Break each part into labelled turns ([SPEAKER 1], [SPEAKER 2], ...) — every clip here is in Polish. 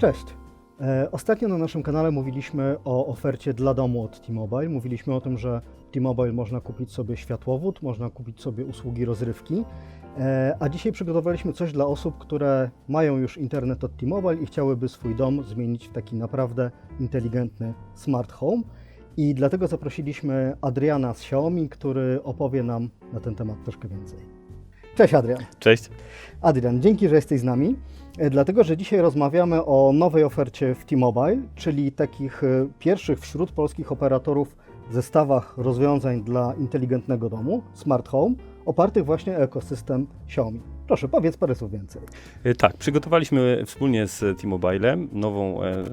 [SPEAKER 1] Cześć. E, Ostatnio na naszym kanale mówiliśmy o ofercie dla domu od T-Mobile. Mówiliśmy o tym, że w T-Mobile można kupić sobie światłowód, można kupić sobie usługi rozrywki. E, A dzisiaj przygotowaliśmy coś dla osób, które mają już internet od T-Mobile i chciałyby swój dom zmienić w taki naprawdę inteligentny smart home. I dlatego zaprosiliśmy Adriana z Xiaomi, który opowie nam na ten temat troszkę więcej. Cześć Adrian.
[SPEAKER 2] Cześć.
[SPEAKER 1] Adrian, dzięki, że jesteś z nami. E, Dlatego, że dzisiaj rozmawiamy o nowej ofercie w T-Mobile, czyli takich e, pierwszych wśród polskich operatorów zestawach rozwiązań dla inteligentnego domu, smart home, opartych właśnie o ekosystem Xiaomi. Proszę, powiedz parę słów więcej.
[SPEAKER 2] E, Tak, przygotowaliśmy wspólnie z T-Mobilem nową e,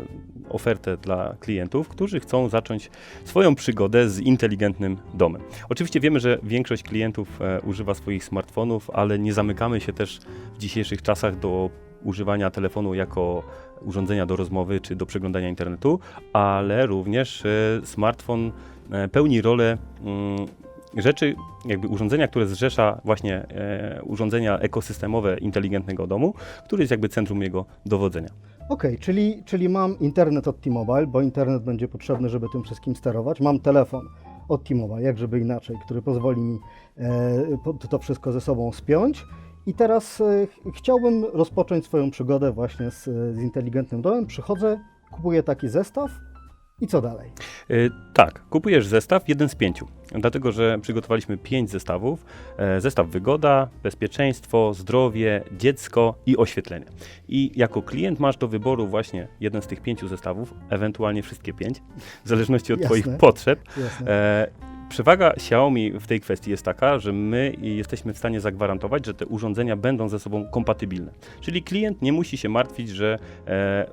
[SPEAKER 2] ofertę dla klientów, którzy chcą zacząć swoją przygodę z inteligentnym domem. Oczywiście wiemy, że większość klientów e, używa swoich smartfonów, ale nie zamykamy się też w dzisiejszych czasach do używania telefonu jako urządzenia do rozmowy czy do przeglądania internetu, ale również e, smartfon e, pełni rolę mm, rzeczy, jakby urządzenia, które zrzesza właśnie e, urządzenia ekosystemowe inteligentnego domu, który jest jakby centrum jego dowodzenia.
[SPEAKER 1] Okej, czyli, czyli mam internet od T-Mobile, bo internet będzie potrzebny, żeby tym wszystkim sterować. Mam telefon od T-Mobile, jak żeby inaczej, który pozwoli mi to wszystko ze sobą spiąć. I teraz e, ch- chciałbym rozpocząć swoją przygodę właśnie z, z inteligentnym domem. Przychodzę, kupuję taki zestaw i co dalej?
[SPEAKER 2] E, tak, kupujesz zestaw, jeden z pięciu, dlatego że przygotowaliśmy pięć zestawów. E, zestaw wygoda, bezpieczeństwo, zdrowie, dziecko i oświetlenie. I jako klient masz do wyboru właśnie jeden z tych pięciu zestawów, ewentualnie wszystkie pięć, w zależności od
[SPEAKER 1] Jasne.
[SPEAKER 2] Twoich potrzeb. E, Przewaga Xiaomi w tej kwestii jest taka, że my jesteśmy w stanie zagwarantować, że te urządzenia będą ze sobą kompatybilne. Czyli klient nie musi się martwić, że e,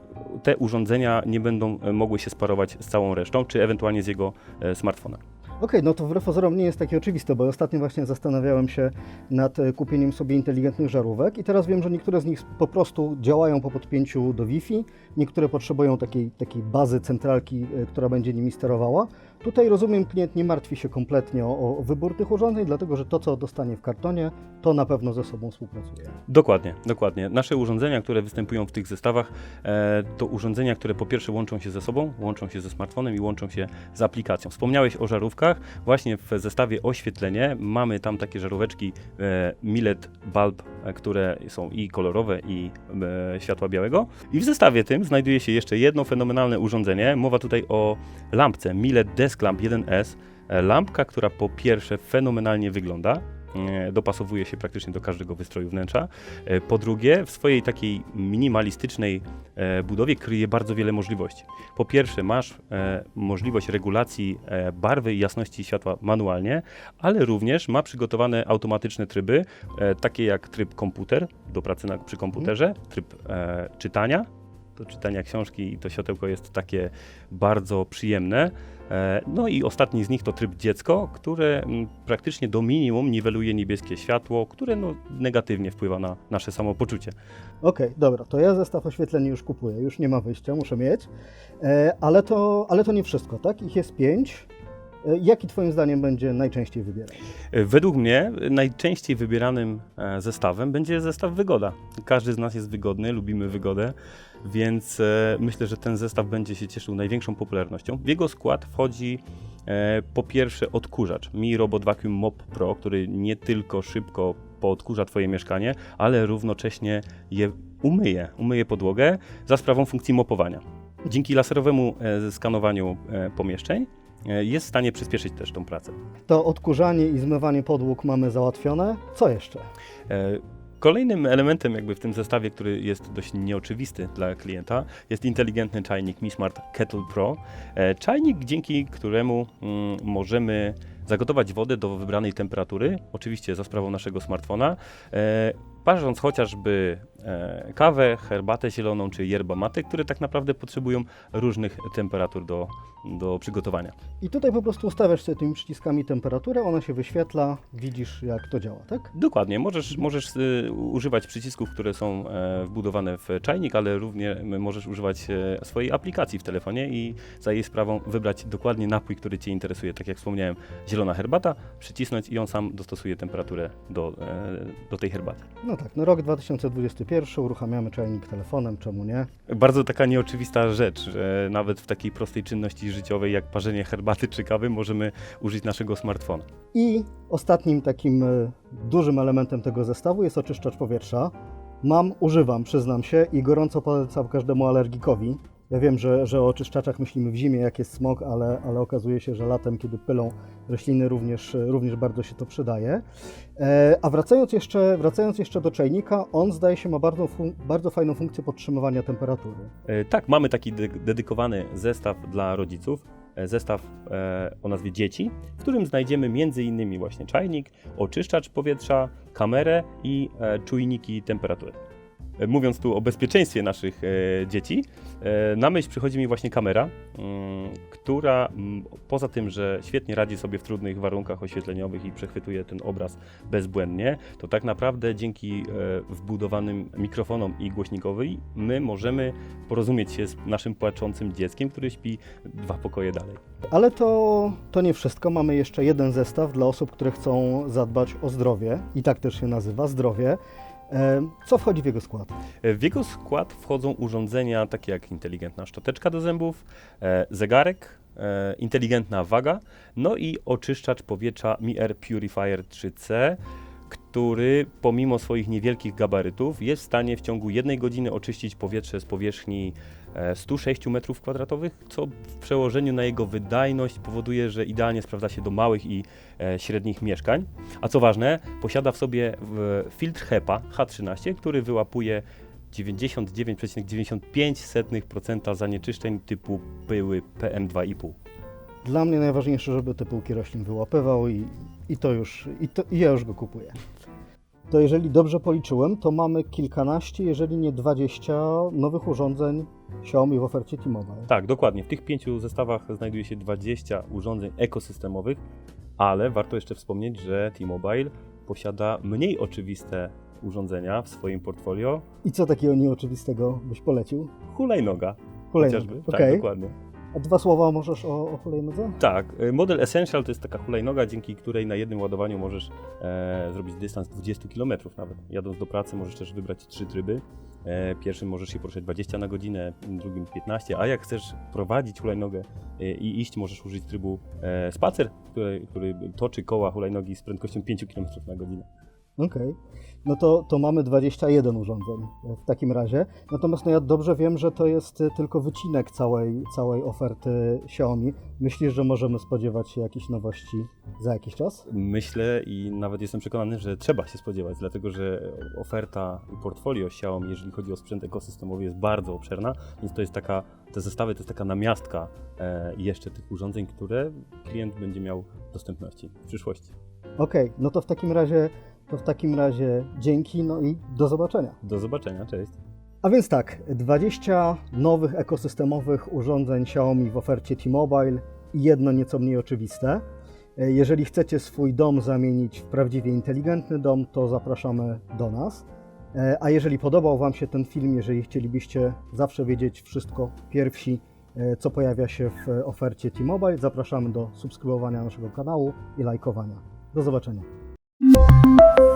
[SPEAKER 2] te urządzenia nie będą e, mogły się sparować z całą resztą, czy ewentualnie z jego e, smartfonem.
[SPEAKER 1] Okej, no to wbrew pozorom nie jest takie oczywiste, bo ostatnio właśnie zastanawiałem się nad kupieniem sobie inteligentnych żarówek i teraz wiem, że niektóre z nich po prostu działają po podpięciu do Wi-Fi, niektóre potrzebują takiej, takiej bazy centralki, która będzie nimi sterowała. Tutaj rozumiem, klient nie martwi się kompletnie o, o wybór tych urządzeń, dlatego że to, co dostanie w kartonie, to na pewno ze sobą współpracuje.
[SPEAKER 2] Dokładnie, dokładnie. Nasze urządzenia, które występują w tych zestawach, e, to urządzenia, które po pierwsze łączą się ze sobą, łączą się ze smartfonem i łączą się z aplikacją. Wspomniałeś o żarówkach. Właśnie w zestawie oświetlenie mamy tam takie żaróweczki e, Millet Bulb, e, które są i kolorowe, i e, światła białego. I w zestawie tym znajduje się jeszcze jedno fenomenalne urządzenie. Mowa tutaj o lampce Millet Desk Lamp 1S. E, Lampka, która po pierwsze fenomenalnie wygląda, e, dopasowuje się praktycznie do każdego wystroju wnętrza. E, Po drugie, w swojej takiej minimalistycznej budowie kryje bardzo wiele możliwości. Po pierwsze, masz możliwość regulacji barwy i jasności światła manualnie, ale również ma przygotowane automatyczne tryby, takie jak tryb komputer do pracy na, przy komputerze, tryb e, czytania. Do czytania książki i to światełko jest takie bardzo przyjemne. E, No i ostatni z nich to tryb dziecko, które mm, praktycznie do minimum niweluje niebieskie światło, które no, negatywnie wpływa na nasze samopoczucie.
[SPEAKER 1] Okej, dobra, to ja zestaw oświetlenia już kupuję, już nie ma wyjścia, muszę mieć. E, ale, to, ale to nie wszystko, tak? Ich jest pięć. E, jaki Twoim zdaniem będzie najczęściej wybierany?
[SPEAKER 2] E, Według mnie najczęściej wybieranym e, zestawem będzie zestaw wygoda. Każdy z nas jest wygodny, lubimy wygodę, więc myślę, że ten zestaw będzie się cieszył największą popularnością. W jego skład wchodzi po pierwsze odkurzacz Mi Robot Vacuum Mop Pro, który nie tylko szybko poodkurza Twoje mieszkanie, ale równocześnie je umyje, umyje podłogę za sprawą funkcji mopowania. Dzięki laserowemu skanowaniu pomieszczeń jest w stanie przyspieszyć też tą pracę.
[SPEAKER 1] To odkurzanie i zmywanie podłóg mamy załatwione. Co jeszcze?
[SPEAKER 2] E, Kolejnym elementem jakby w tym zestawie, który jest dość nieoczywisty dla klienta, jest inteligentny czajnik Mi Smart Kettle Pro. E, Czajnik, dzięki któremu mm, możemy zagotować wodę do wybranej temperatury, oczywiście za sprawą naszego smartfona, e, parząc chociażby e, kawę, herbatę zieloną czy yerba mate, które tak naprawdę potrzebują różnych temperatur do, do przygotowania.
[SPEAKER 1] I tutaj po prostu ustawiasz sobie tymi przyciskami temperaturę, ona się wyświetla, widzisz jak to działa, tak?
[SPEAKER 2] Dokładnie, możesz, możesz y, używać przycisków, które są e, wbudowane w czajnik, ale również możesz używać e, swojej aplikacji w telefonie i za jej sprawą wybrać dokładnie napój, który Cię interesuje. Tak jak wspomniałem, zielona herbata, przycisnąć i on sam dostosuje temperaturę do, e, do tej herbaty.
[SPEAKER 1] No No tak, no rok 2021, uruchamiamy czajnik telefonem, czemu nie?
[SPEAKER 2] Bardzo taka nieoczywista rzecz, że nawet w takiej prostej czynności życiowej jak parzenie herbaty czy kawy możemy użyć naszego smartfona.
[SPEAKER 1] I ostatnim takim e, dużym elementem tego zestawu jest oczyszczacz powietrza. Mam, używam, przyznam się, i gorąco polecam każdemu alergikowi. Ja wiem, że, że o oczyszczaczach myślimy w zimie, jak jest smog, ale, ale okazuje się, że latem, kiedy pylą rośliny, również, również bardzo się to przydaje. E, a wracając jeszcze, wracając jeszcze do czajnika, on zdaje się ma bardzo, bardzo fajną funkcję podtrzymywania temperatury.
[SPEAKER 2] E, Tak, mamy taki de- dedykowany zestaw dla rodziców, e, zestaw e, o nazwie dzieci, w którym znajdziemy m.in. właśnie czajnik, oczyszczacz powietrza, kamerę i e, czujniki temperatury. E, Mówiąc tu o bezpieczeństwie naszych e, dzieci, e, na myśl przychodzi mi właśnie kamera, mm, która mm, poza tym, że świetnie radzi sobie w trudnych warunkach oświetleniowych i przechwytuje ten obraz bezbłędnie, to tak naprawdę dzięki e, wbudowanym mikrofonom i głośnikowi my możemy porozumieć się z naszym płaczącym dzieckiem, który śpi dwa pokoje dalej.
[SPEAKER 1] Ale to, to nie wszystko. Mamy jeszcze jeden zestaw dla osób, które chcą zadbać o zdrowie. I tak też się nazywa zdrowie. E, Co wchodzi w jego skład?
[SPEAKER 2] E, W jego skład wchodzą urządzenia takie jak inteligentna szczoteczka do zębów, e, zegarek, inteligentna waga, no i oczyszczacz powietrza Mi Purifier 3C, który pomimo swoich niewielkich gabarytów jest w stanie w ciągu jednej godziny oczyścić powietrze z powierzchni 106 m2, co w przełożeniu na jego wydajność powoduje, że idealnie sprawdza się do małych i e, średnich mieszkań. A co ważne, posiada w sobie filtr HEPA H13, który wyłapuje 99,95% zanieczyszczeń typu pyły PM2,5.
[SPEAKER 1] Dla mnie najważniejsze, żeby te pyłki roślin wyłapywał i, i to już, i, to, i ja już go kupuję. To jeżeli dobrze policzyłem, to mamy kilkanaście, jeżeli nie 20 nowych urządzeń Xiaomi w ofercie T-Mobile.
[SPEAKER 2] Tak, dokładnie. W tych pięciu zestawach znajduje się 20 urządzeń ekosystemowych, ale warto jeszcze wspomnieć, że T-Mobile posiada mniej oczywiste urządzenia w swoim portfolio.
[SPEAKER 1] I co takiego nieoczywistego byś polecił?
[SPEAKER 2] Hulajnoga
[SPEAKER 1] Hulajnoga.
[SPEAKER 2] chociażby.
[SPEAKER 1] Okej.
[SPEAKER 2] Tak, dokładnie.
[SPEAKER 1] A dwa słowa możesz o, o hulajnodze?
[SPEAKER 2] Tak, y, model Essential to jest taka hulajnoga, dzięki której na jednym ładowaniu możesz e, zrobić dystans 20 km nawet. Jadąc do pracy możesz też wybrać trzy tryby. E, pierwszym możesz się poruszać 20 na godzinę, drugim 15, a jak chcesz prowadzić hulajnogę e, i iść, możesz użyć trybu e, spacer, który, który toczy koła hulajnogi z prędkością 5 km na godzinę.
[SPEAKER 1] Okej. No to, to mamy 21 urządzeń e, w takim razie. Natomiast no ja dobrze wiem, że to jest e, tylko wycinek całej, całej oferty Xiaomi. Myślisz, że możemy spodziewać się jakichś nowości za jakiś czas?
[SPEAKER 2] Myślę i nawet jestem przekonany, że trzeba się spodziewać, dlatego że oferta i portfolio Xiaomi, jeżeli chodzi o sprzęt ekosystemowy, jest bardzo obszerna, więc to jest taka, te zestawy to jest taka namiastka e, jeszcze tych urządzeń, które klient będzie miał dostępności w przyszłości.
[SPEAKER 1] Okej, no to w takim razie to w takim razie dzięki, no i do zobaczenia.
[SPEAKER 2] Do zobaczenia, cześć.
[SPEAKER 1] A więc tak, 20 nowych ekosystemowych urządzeń Xiaomi w ofercie T-Mobile i jedno nieco mniej oczywiste. Jeżeli chcecie swój dom zamienić w prawdziwie inteligentny dom, to zapraszamy do nas. A jeżeli podobał Wam się ten film, jeżeli chcielibyście zawsze wiedzieć wszystko pierwsi, co pojawia się w ofercie T-Mobile, zapraszamy do subskrybowania naszego kanału i lajkowania. Do zobaczenia. Thank you.